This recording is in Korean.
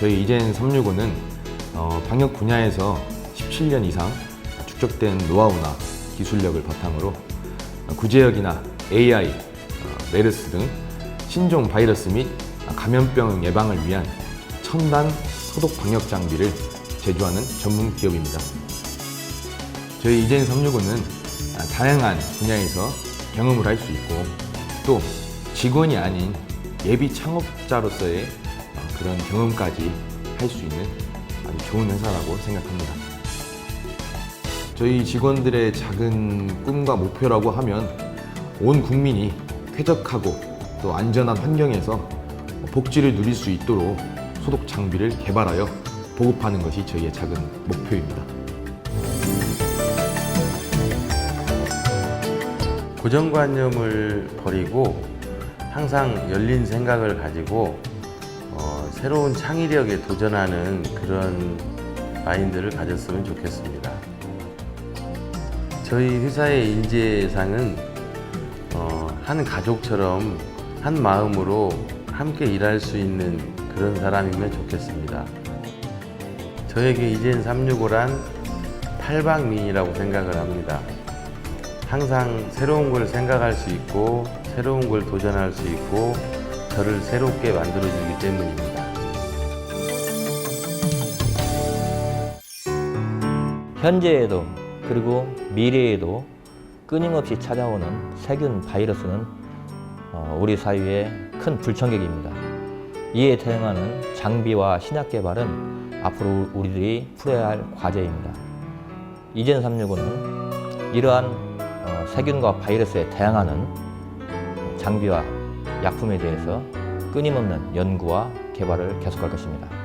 저희 이젠 365는 어, 방역 분야에서 17년 이상 축적된 노하우나 기술력을 바탕으로 어, 구제역이나 AI, 어, 메르스 등 신종 바이러스 및 감염병 예방을 위한 첨단 소독 방역 장비를 제조하는 전문 기업입니다. 저희 이젠 365는 다양한 분야에서 경험을 할 수 있고 또 직원이 아닌 예비 창업자로서의 어, 그런 경험까지 할 수 있는 아주 좋은 회사라고 생각합니다. 저희 직원들의 작은 꿈과 목표라고 하면 온 국민이 쾌적하고 또 안전한 환경에서 복지를 누릴 수 있도록 소독 장비를 개발하여 보급하는 것이 저희의 작은 목표입니다. 고정관념을 버리고 항상 열린 생각을 가지고 어, 새로운 창의력에 도전하는 그런 마인드를 가졌으면 좋겠습니다. 저희 회사의 인재상은 어, 한 가족처럼 한 마음으로 함께 일할 수 있는 그런 사람이면 좋겠습니다. 저에게 이젠 365란 팔방미인이라고 생각을 합니다. 항상 새로운 걸 생각할 수 있고 새로운 걸 도전할 수 있고 저를 새롭게 만들어주기 때문입니다. 현재에도 그리고 미래에도 끊임없이 찾아오는 세균 바이러스는 어, 우리 사회의 큰 불청객입니다. 이에 대응하는 장비와 신약 개발은 앞으로 우리들이 풀어야 할 과제입니다. 이젠 365는 이러한 어, 세균과 바이러스에 대항하는 장비와 약품에 대해서 끊임없는 연구와 개발을 계속할 것입니다.